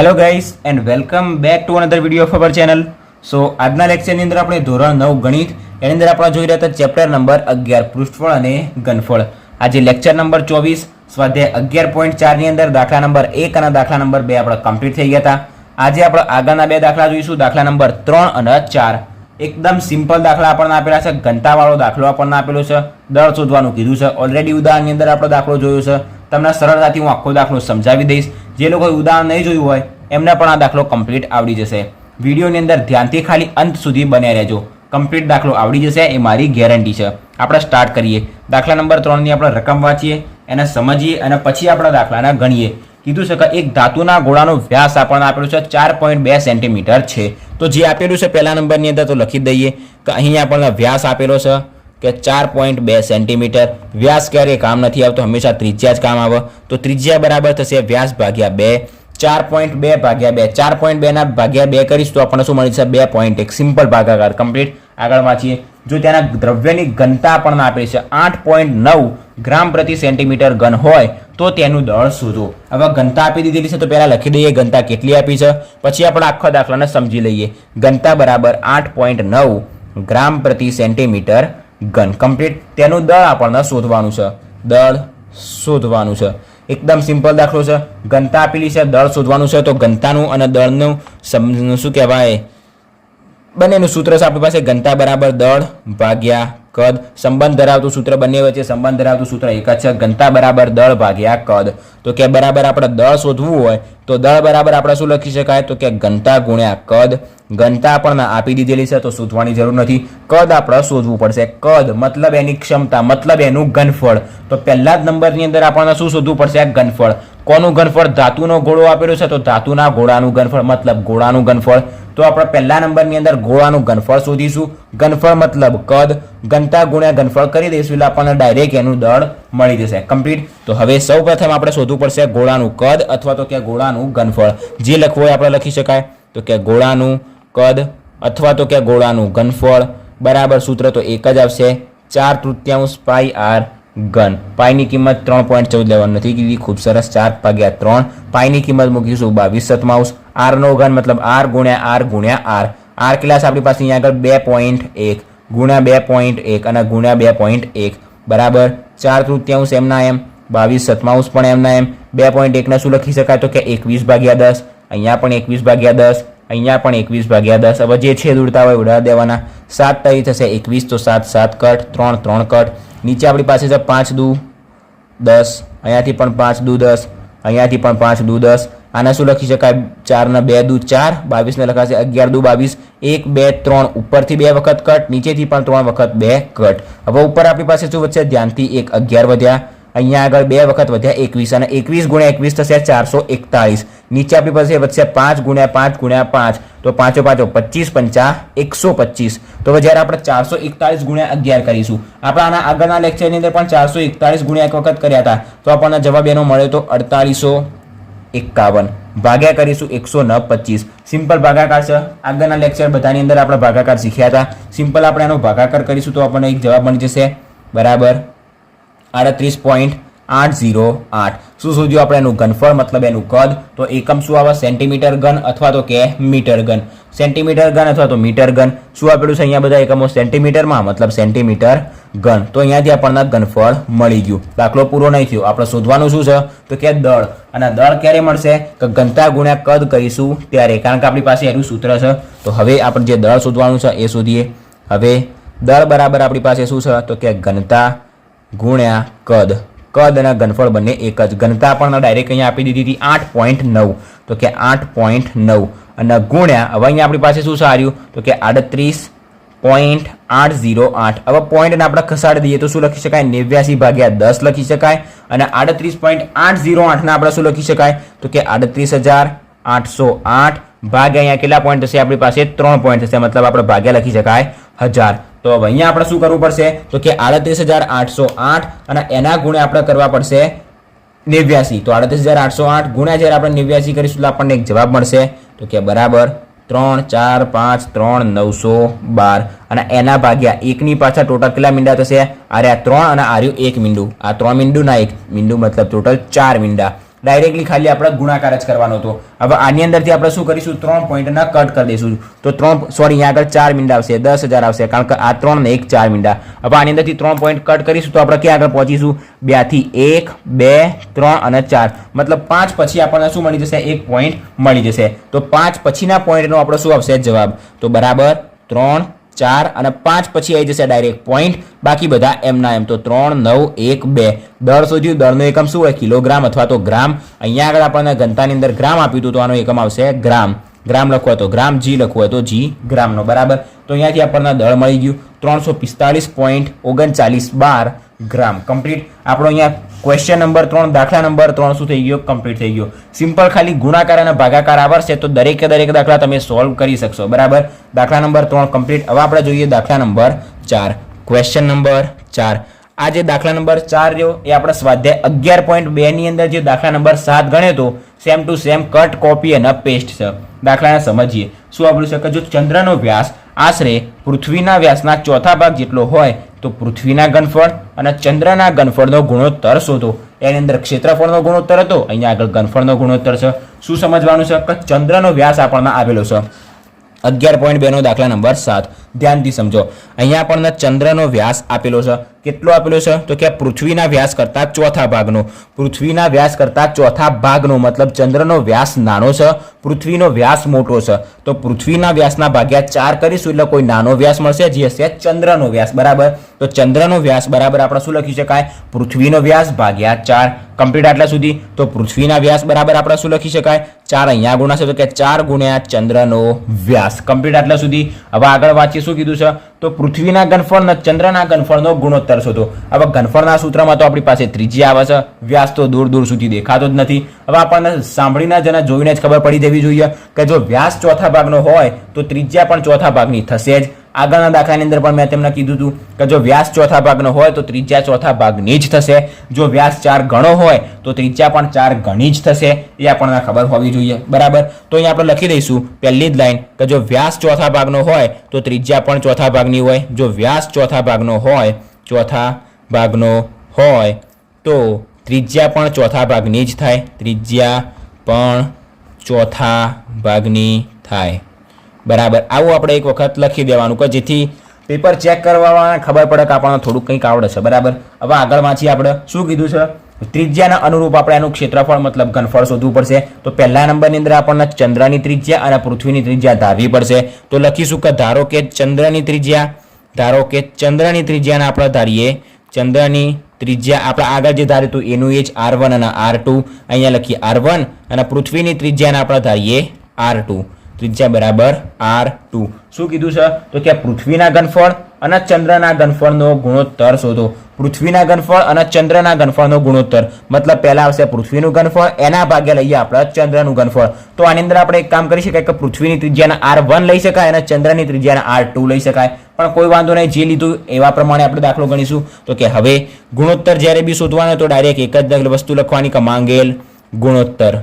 Hello guys and welcome back to another video of our channel so આજના લેક્ચરની અંદર આપણે ધોરણ નવ ગણિત, એની અંદર આપણે જોઈ રહ્યા હતા ચેપ્ટર નંબર અગિયાર, પૃષ્ઠફળ અને ઘનફળ. આજે લેક્ચર નંબર ચોવીસ, સ્વાધ્યાય અગિયાર પોઈન્ટ ચારની અંદર દાખલા નંબર એક અને દાખલા નંબર બે આપણે કમ્પ્લીટ થઈ ગયા હતા. આજે આપણે આગળના બે દાખલા જોઈશું, દાખલા નંબર ત્રણ અને ચાર. એકદમ સિમ્પલ દાખલા આપણને આપેલા છે ઘંટાવાળો દાખલો આપણને આપેલો છે, દળ શોધવાનું કીધું છે. ઓલરેડી ઉદાહરણની અંદર આપણો દાખલો જોયો છે. તમને સરળતાથી હું આખો દાખલો સમજાવી દઈશ. જે લોકોએ ઉદાહરણ નહીં જોયું હોય, એમને પણ આ દાખલો કમ્પ્લીટ આવડી જશે. વિડીયોની અંદર ધ્યાનથી ખાલી અંત સુધી બન્યા રહેજો. કમ્પ્લીટ દાખલો આવડી જશે, એ મારી ગેરંટી છે. આપણે સ્ટાર્ટ કરીએ. દાખલા નંબર ત્રણની આપણે રકમ વાંચીએ, એને સમજીએ અને પછી આપણા દાખલાના ગણીએ. કીધું છે કે એક ધાતુના ગોળાનો વ્યાસ આપણને આપેલો છે ચાર પોઈન્ટ બે સેન્ટીમીટર છે. તો જે આપેલું છે પહેલા નંબરની અંદર તો લખી દઈએ કે અહીંયા આપણને વ્યાસ આપેલો છે કે ચાર પોઈન્ટ બે સેન્ટીમીટર. વ્યાસ ક્યારેય કામ નથી આવતો, હંમેશા ત્રિજ્યા જ કામ આવે. તો ત્રિજ્યા બરાબર થશે વ્યાસ ભાગ્યા બે. ચાર પોઈન્ટ બે ભાગ્યા બે. ચાર પોઈન્ટ બેના ભાગ્યા બે કરીશ તો આપણને શું મળી છે બે પોઈન્ટ એક. સિમ્પલ ભાગાકાર. કમ્પ્લીટ આગળ વાંચીએ જો તેના દ્રવ્યની ઘનતા પણ આપે છે આઠ પોઈન્ટ નવ ગ્રામ પ્રતિ સેન્ટીમીટર ઘન હોય, તો તેનું દળ શોધો. હવે ઘનતા આપી દીધેલી છે, તો પહેલાં લખી દઈએ ઘનતા કેટલી આપી છે. પછી આપણે આખો દાખલાને સમજી લઈએ. ઘનતા બરાબર આઠ પોઈન્ટ નવ ગ્રામ પ્રતિ સેન્ટીમીટર ઘન કમ્પ્લીટ તેનું દળ આપણને શોધવાનું છે. દળ શોધવાનું છે. એકદમ સિમ્પલ દાખલો છે. ઘનતા આપેલી છે. દળ શોધવાનું છે. તો ઘનતાનું અને દળનું શું કહેવાય? બંનેનું સૂત્ર છે. આપણી પાસે ઘનતા બરાબર દળ ભાગ્યા કદ. સંબંધ ધરાવતું સૂત્ર બંને વચ્ચે સંબંધ ધરાવતું સૂત્ર એક જ છે. ઘનતા બરાબર દળ ભાગ્યા કદ. તો કે બરાબર આપણે દળ શોધવું હોય, તો દળ બરાબર આપણે શું લખી શકાય? તો કે ઘનતા ગુણ્યા કદ. ઘનતા આપણને આપી દીધેલી છે, તો શોધવાની જરૂર નથી. કદ આપણે શોધવું પડશે. કદ મતલબ એની ક્ષમતા, મતલબ એનું ઘનફળ. તો પહેલા જ નંબરની અંદર આપણને શું શોધવું પડશે? ઘનફળ. કોનું ઘનફળ? ધાતુનો ગોળો આપેલો છે, તો ધાતુના ગોળાનું ઘનફળ. મતલબ ગોળાનું ઘનફળ. તો આપણે પહેલા નંબરની અંદર ગોળાનું ઘનફળ શોધીશું. ઘનફળ મતલબ કદ. ઘનતા ગુણ્યા ઘનફળ કરી દઈશું એટલે આપણને ડાયરેક્ટ એનું દળ મળી જશે. કમ્પ્લીટ તો હવે સૌ પ્રથમ આપણે શોધવું પડશે ગોળાનું કદ અથવા તો કે ગોળાનું ઘનફળ જે લખવું હોય આપણે લખી શકાય. તો કે ગોળાનું કદ અથવા તો કે ગોળાનું ઘનફળ બરાબર સૂત્ર તો એક જ આવશે. ચાર તૃત્યાંશ પાઈ આર ઘન પાઈની કિંમત ત્રણ પોઈન્ટ ચૌદ લેવાનું નથી કીધી. ખૂબ સરસ. ચાર ભાગ્યા ત્રણ. પાઈની કિંમત મૂકીશું બાવીસ સતમાઉસ. આરનો ઘન મતલબ આર ગુણ્યા આર ગુણ્યા આર. આર ક્લાસ આપણી પાસે? અહીંયા આગળ બે પોઈન્ટ એક. ગુણ્યા બે પોઈન્ટ એક અને ગુણ્યા બે પોઈન્ટ એક. બરાબર? ચાર તૃતીયાંશ એમના એમ. બાવીસ સતમાઉસ પણ એમના એમ. બે પોઈન્ટ એકને શું લખી શકાય? તો કે એકવીસ ભાગ્યા દસ. અહીંયા પણ એકવીસ ભાગ્યા દસ. અહીંયા પણ એકવીસ ભાગ્યા દસ. હવે જે છેદ ઉડતા હોય ઉડા દેવાના. સાત તરી થશે એકવીસ, તો સાત સાત કટ. ત્રણ ત્રણ કટ. નીચે આપણી પાસે છે પાંચ દુ દસ, અહીંયાથી પણ પાંચ દુ દસ, અહીંયાથી પણ પાંચ દુ દસ. આને શું લખી શકાય? ચારના બે દુ ચાર, બાવીસને લખાશે અગિયાર દુ બાવીસ. એક, બે, ત્રણ, ઉપરથી બે વખત કટ, નીચેથી પણ ત્રણ વખત બે કટ. હવે ઉપર આપણી પાસે શું વધશે ધ્યાનથી એક, અગિયાર વધ્યા. અહીંયા આગળ બે વખત વધ્યા એકવીસ અને એકવીસ ગુણ્યા એકવીસ થશે ચારસો એકતાળીસ. નીચે આપણી પાસે વધશે પાંચ ગુણ્યા પાંચ ગુણ્યા પાંચ. તો પાંચો પાંચો પચીસ પંચા એકસો પચીસ. તો જ્યારે આપણે ચારસો એકતાળીસ ગુણ્યા અગિયાર કરીશું. આપણે આના આગળના લેક્ચરની અંદર પણ ચારસો એકતાળીસ ગુણ્યા એક વખત કર્યા હતા. તો આપણને જવાબ એનો મળ્યો તો અડતાળીસો એકાવન. ભાગ્યા કરીશું એકસો નવ પચીસ. સિમ્પલ ભાગાકાર છે. આગળના લેક્ચર બધાની અંદર આપણે ભાગાકાર શીખ્યા હતા. સિમ્પલ આપણે એનો ભાગાકાર કરીશું તો આપણને એક જવાબ મળી જશે. બરાબર? આડત્રીસ પોઈન્ટ આઠ ઝીરો આઠ. શું શોધ્યું આપણે એનું ઘનફળ, મતલબ એનું કદ? તો એકમ શું આવે? સેન્ટીમીટર ઘન અથવા તો કે મીટર ઘન. સેન્ટીમીટર ઘન અથવા તો મીટર ઘન. શું આપેલું છે અહીંયા બધા એકમો સેન્ટીમીટરમાં? મતલબ સેન્ટીમીટર ઘન. તો અહીંયાથી આપણને ઘનફળ મળી ગયું. દાખલો પૂરો નહીં થયો. આપણે શોધવાનું શું છે? તો કે દળ. અને દળ ક્યારે મળશે? કે ઘનતા ગુણ્યા કદ કરીશું ત્યારે. કારણ કે આપણી પાસે એનું સૂત્ર છે. તો હવે આપણે જે દળ શોધવાનું છે એ શોધીએ. હવે દળ બરાબર આપણી પાસે શું છે? તો કે ઘનતા ગુણ્યા કદ. કદ અને ઘનફળ બંને એક જ. ઘનતા પણ ડાયરેક્ટ અહીંયા આપી દીધી હતી આઠ પોઈન્ટ નવ. તો કે આઠ પોઈન્ટ નવ. અને ગુણ્યા, હવે અહીંયા આપણી પાસે શું સાર્યું તો કે આડત્રીસ પોઈન્ટ આઠ ઝીરો આઠ. હવે પોઈન્ટને આપણે ખસાડી દઈએ તો શું લખી શકાય? નેવ્યાસી ભાગ્યા દસ લખી શકાય. અને આડત્રીસ પોઈન્ટ આઠ ઝીરો આઠને આપણે શું લખી શકાય? તો કે આડત્રીસ હજાર આઠસો આઠ ભાગ્યા અહીંયા કેટલા પોઈન્ટ થશે? આપણી પાસે ત્રણ પોઈન્ટ થશે. મતલબ આપણે ભાગ્યા લખી શકાય હજાર. તો અહીંયા આપણે શું કરવું પડશે? તો કે આડત્રીસ હજાર આઠસો આઠ અને એના ગુણે આપણે કરવા પડશે નેવ્યાસી. તો આડત્રીસ હજાર આઠસો આઠ ગુણ્યા જ્યારે આપણે નેવ્યાસી કરીશું તો આપણને એક જવાબ મળશે. તો કે બરાબર ત્રણ ચાર પાંચ ત્રણ નવસો બાર. અને એના ભાગ્યા એકની પાછળ ટોટલ કેટલા મીંડા થશે? આરે આ ત્રણ અને આર્યું એક મીંડું. આ ત્રણ મીંડું ના એક. મીંડું મતલબ ટોટલ ચાર મીંડા. ડાયરેક્ટલી ખાલી આપણે ગુણાકાર જ કરવાનો હતો. હવે આની અંદરથી આપણે શું કરીશું? ત્રણ પોઈન્ટના કટ કરી દઈશું. તો ત્રણ સોરી અહીંયા આગળ ચાર મીંડા આવશે, દસ હજાર આવશે, કારણ કે આ ત્રણ ને એક ચાર મીંડા. હવે આની અંદરથી ત્રણ પોઈન્ટ કટ કરીશું તો આપણે ક્યાં આગળ પહોંચીશું? બેથી એક, બે, ત્રણ અને ચાર. મતલબ પાંચ પછી આપણને શું મળી જશે? એક પોઈન્ટ મળી જશે. તો પાંચ પછીના પોઈન્ટનો આપણો શું આવશે? જવાબ. તો બરાબર ત્રણ ચાર અને પાંચ પછી આવી જશે ડાયરેક્ટ પોઈન્ટ બાકી બધા એમના એમ તો ત્રણ, નવ, એક, બે. દર શોધ્યું દરનો એકમ શું હોય? કિલોગ્રામ અથવા તો ગ્રામ. અહીંયા આગળ આપણને ઘનતાની અંદર ગ્રામ આપ્યું હતું તો આનો એકમ આવશે ગ્રામ. ગ્રામ લખવો તો ગ્રામ, જી લખવો તો જી, ગ્રામનો. બરાબર? તો અહીંયાથી આપણને દળ મળી ગયું. ત્રણસો પિસ્તાલીસ પોઈન્ટ ઓગણચાલીસ બાર ગ્રામ. કમ્પ્લીટ આપણો અહીંયા ક્વેશ્ચન નંબર ત્રણ, દાખલા નંબર ત્રણ શું થઈ ગયો? કમ્પ્લીટ થઈ ગયો. સિમ્પલ ખાલી ગુણાકાર અને ભાગાકાર આવડશે તો દરેકે દરેક દાખલા તમે સોલ્વ કરી શકશો. બરાબર? દાખલા નંબર ત્રણ કમ્પ્લીટ હવે આપણે જોઈએ દાખલા નંબર ચાર. ક્વેશ્ચન નંબર ચાર. આ જે દાખલા નંબર ચાર રહ્યો, એ આપણે સ્વાધ્યાય અગિયાર પોઈન્ટ બેની અંદર જે દાખલા નંબર સાત ગણ્યો તો same to same cut copy અને પેસ્ટ છે દાખલાને સમજીએ. શું આપણું છે કે જો ચંદ્રનો વ્યાસ આશરે પૃથ્વીના વ્યાસના ચોથા ભાગ જેટલો હોય, તો પૃથ્વીના ઘનફળ અને ચંદ્રના ઘનફળનો ગુણોત્તર શોધો. એની અંદર ક્ષેત્રફળનો ગુણોત્તર હતો. અહીંયા આગળ ઘનફળનો ગુણોત્તર છે. શું સમજવાનું છે? કે ચંદ્રનો વ્યાસ આપણને આવેલો છે. અગિયાર પોઈન્ટ બેનો દાખલા નંબર સાત. ધ્યાનથી સમજો. અહીંયા આપણને ચંદ્રનો વ્યાસ આપેલો છે. કેટલો આપેલો છે? તો કે પૃથ્વીના વ્યાસ કરતા ચોથા ભાગનો. પૃથ્વીના વ્યાસ કરતા ચોથા ભાગનો મતલબ ચંદ્રનો વ્યાસ નાનો છે, પૃથ્વીનો વ્યાસ મોટો છે. તો પૃથ્વીના વ્યાસના ભાગ્યા ચાર કરીશું એટલે કોઈ નાનો વ્યાસ મળશે, જે હશે ચંદ્રનો વ્યાસ. બરાબર? તો ચંદ્રનો વ્યાસ બરાબર આપણે શું લખી શકાય પૃથ્વીનો વ્યાસ ભાગ્યા ચાર. કમ્પ્લીટ આટલા સુધી? તો પૃથ્વીના વ્યાસ બરાબર આપણે શું લખી શકાય? ચાર અહીંયા ગુણાશે તો કે ચાર ગુણ્યા ચંદ્રનો વ્યાસ. કમ્પ્લીટ આટલા સુધી? હવે આગળ વાંચીએ શું કીધું છે? તો પૃથ્વીના ઘનફળ અને ચંદ્રના ઘનફળનો ગુણોત્તર શોધો. હવે ઘનફળના સૂત્રમાં તો આપણી પાસે ત્રિજ્યા આવે છે. વ્યાસ તો દૂર દૂર સુધી દેખાતો જ નથી. હવે આપણને સાંભળીને જ જોઈને જ ખબર પડી જવી જોઈએ કે જો વ્યાસ ચોથા ભાગનો હોય તો ત્રિજ્યા પણ ચોથા ભાગની થશે જ. આગળના દાખલાની અંદર પણ મેં તેમને કીધું હતું કે જો વ્યાસ ચોથા ભાગનો હોય તો ત્રિજ્યા ચોથા ભાગની જ થશે. જો વ્યાસ ચાર ગણો હોય તો ત્રિજ્યા પણ ચાર ગણી જ થશે. એ આપણને ખબર હોવી જોઈએ. બરાબર? તો અહીંયા આપણે લખી દઈશું પહેલી જ લાઈન કે જો વ્યાસ ચોથા ભાગનો હોય તો ત્રિજ્યા પણ ચોથા ભાગની હોય. જો વ્યાસ ચોથા ભાગનો હોય, ચોથા ભાગનો હોય, તો ત્રિજ્યા પણ ચોથા ભાગની જ થાય. ત્રિજ્યા પણ ચોથા ભાગની થાય. બરાબર. આવું આપણે એક વખત લખી દેવાનું કે જેથી પેપર ચેક કરવામાં ખબર પડે કે આપણને થોડુંક કંઈક આવડે છે. બરાબર? હવે આગળ વાંચીએ આપણે શું કીધું છે? ત્રિજ્યાના અનુરૂપ આપણે એનું ક્ષેત્રફળ મતલબ ઘનફળ શોધવું પડશે. તો પહેલા નંબરની અંદર આપણને ચંદ્રની ત્રિજ્યા અને પૃથ્વીની ત્રિજ્યા ધારવી પડશે. તો લખીશું કે ધારો કે ચંદ્રની ત્રિજ્યા, ધારો કે ચંદ્રની ત્રિજ્યાને આપણે ધારીએ. ચંદ્રની ત્રિજ્યા આપણે આગળ જે ધાર્યું હતું એનું એ જ આર અને આર ટુ અહીંયા લખીએ આર અને પૃથ્વીની ત્રિજ્યાને આપણે ધારીએ આર ટુ ત્રિજ્યા બરાબર આર ટુ. શું કીધું છે? તો કે પૃથ્વીના ઘનફળ અને ચંદ્રના ઘનફળનો ગુણોત્તર શોધો. પૃથ્વીના ઘનફળ અને ચંદ્રના ઘનફળનો ગુણોત્તર. મતલબ પહેલા આવશે પૃથ્વીનું ઘનફળ, એના ભાગે લઈએ આપણે ચંદ્રનું ઘનફળ. તો આની અંદર આપણે એક કામ કરી શકાય કે પૃથ્વીની ત્રિજ્યાના આર વન લઈ શકાય અને ચંદ્રની ત્રિજ્યાના આર ટુ લઈ શકાય. પણ કોઈ વાંધો નહીં, જે લીધું એવા પ્રમાણે આપણે દાખલો ગણીશું. તો કે હવે ગુણોત્તર જ્યારે બી શોધવાનો તો ડાયરેક્ટ એક જ વસ્તુ લખવાની કે માંગેલ ગુણોત્તર.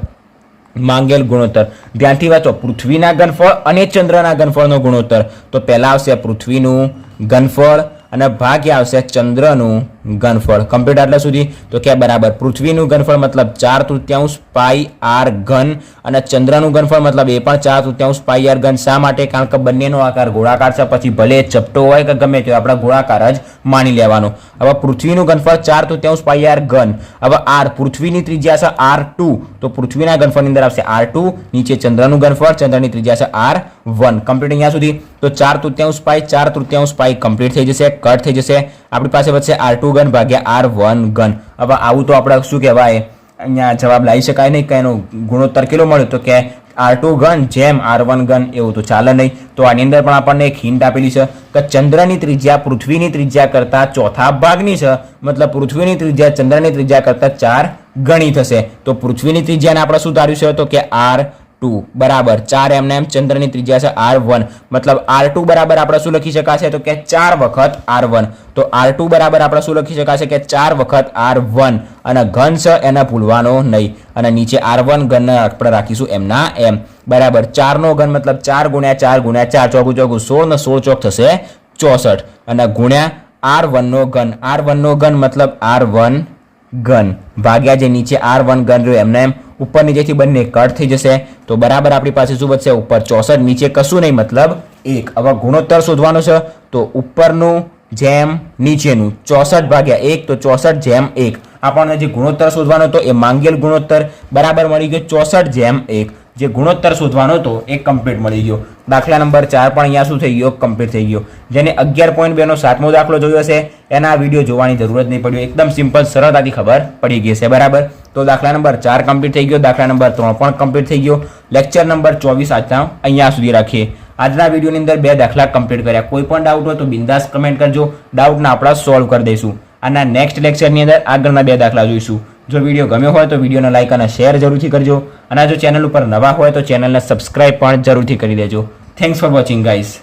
માંગેલ ગુણોત્તર. ધ્યાનથી વાંચો. પૃથ્વીના ઘનફળ અને ચંદ્રના ઘનફળનો ગુણોત્તર. તો પહેલા આવશે પૃથ્વીનું ઘનફળ અને ભાગ્ય આવશે ચંદ્રનું ઘનફળ. કમ્પ્લીટ આટલા સુધી? તો કે બરાબર. પૃથ્વીનું ઘનફળ મતલબ ચાર તૃત્યાંશ પાઈ આર ઘન અને ચંદ્રનું ઘનફળ મતલબ એ પણ ચાર તૃત્યાંશ પાઈ આર ઘન. શા માટે? કારણ કે બંનેનો આકાર ગોળાકાર છે. પછી ભલે ચપટો હોય કે ગમે તે આપણે ગોળાકાર જ માની લેવાનો. હવે પૃથ્વીનું ઘનફળ ચાર તૃત્યાંશ પાઈ આર ઘન. હવે આર પૃથ્વીની ત્રિજ્યા છે આર ટુ. તો પૃથ્વીના ઘનફળની અંદર આવશે આર ટુ. નીચે ચંદ્રનું ઘનફળ, ચંદ્રની ત્રિજ્યા છે આર વન. કમ્પ્લીટ અહીંયા સુધી? તો ચાર તૃત્યાંશ પાઈ, ચાર તૃત્યાંશ પાઈ કમ્પ્લીટ થઈ જશે. કટ થઈ જશે. આપણી પાસે વધશે આર ટુ ગન ભાગ્યા આર વન ગન હવે આવું તો આપણે શું કહેવાય? અહીંયા જવાબ લાવી શકાય નહીં કે એનો ગુણોત્તર કેટલો મળ્યો? તો કે આર ટુ ગન જેમ આર વન ગન એવું તો ચાલે નહીં. તો આની અંદર પણ આપણને એક હિન્ટ આપેલી છે કે ચંદ્રની ત્રિજ્યા પૃથ્વીની ત્રિજ્યા કરતાં ચોથા ભાગની છે. મતલબ પૃથ્વીની ત્રિજ્યા ચંદ્રની ત્રિજ્યા કરતાં ચાર ગણી થશે. તો પૃથ્વીની ત્રિજ્યાને આપણે શું ધાર્યું છે? તો કે આર ટુ બરાબર. ચાર એમને એમ ચંદ્રની ત્રિજ્યા છે આર વન મતલબ આર ટુ બરાબર આપણે શું લખી શકાશે? તો કે ચાર વખત આર વન તો આર ટુ બરાબર આપણે શું લખી શકાશે? કે ચાર વખત આર વન અને ઘન છે એને ભૂલવાનો નહીં. અને નીચે આર વન ઘન આપણે રાખીશું એમના એમ. બરાબર. ચારનો ઘન મતલબ ચાર ગુણ્યા ચાર ગુણ્યા ચાર. ચોગું ચોગું સોળ ને સોળ ચોક થશે ચોસઠ. અને ગુણ્યા આર વનનો ઘન. આર વનનો ઘન મતલબ આર વન ઘન. ભાગ્યા જે નીચે આર વન ઘન રહ્યો એમને એમ ઉપર નીચેથી બંને કટ થઈ જશે. તો બરાબર આપણી પાસે શું વધશે? ઉપર ચોસઠ, નીચે કશું નહીં, મતલબ એક. હવે ગુણોત્તર શોધવાનો છે. તો ઉપરનું જેમ નીચેનું ચોસઠ ભાગ્યા એક, તો ચોસઠ જેમ એક. આપણને જે ગુણોત્તર શોધવાનો હતો, એ માંગેલ ગુણોત્તર બરાબર મળી ગયો ચોસઠ જેમ એક. જે ગુણોત્તર શોધવાનો હતો, એ કમ્પ્લીટ મળી ગયો. દાખલા નંબર ચાર પણ અહીંયા શું થઈ ગયો? કમ્પ્લીટ થઈ ગયો. જેને અગિયાર પોઈન્ટ બેનો સાતમો દાખલો જોયો હશે, એના વીડિયો જોવાની જરૂરત નહીં પડ્યો. એકદમ સિમ્પલ સરળતાથી ખબર પડી ગઈ છે બરાબર? તો દાખલા નંબર ચાર કમ્પ્લીટ થઈ ગયો, દાખલા નંબર ત્રણ પણ કમ્પ્લીટ થઈ ગયો. લેક્ચર નંબર ચોવીસ આજના અહીંયા સુધી રાખીએ. આજના વિડીયોની અંદર બે દાખલા કમ્પ્લીટ કર્યા. કોઈ પણ ડાઉટ હોય તો બિંદાસ કમેન્ટ કરજો. ડાઉટને આપણા સોલ્વ કરી દઈશું. આના નેક્સ્ટ લેક્ચરની અંદર આગળના બે દાખલા જોઈશું. જો વીડિયો ગમ્યો હોય તો વિડીયોને લાઇક અને શેર જરૂરથી કરજો. અને જો ચેનલ ઉપર નવા હોય તો ચેનલને સબસ્ક્રાઇબ પણ જરૂરથી કરી દેજો. Thanks for watching guys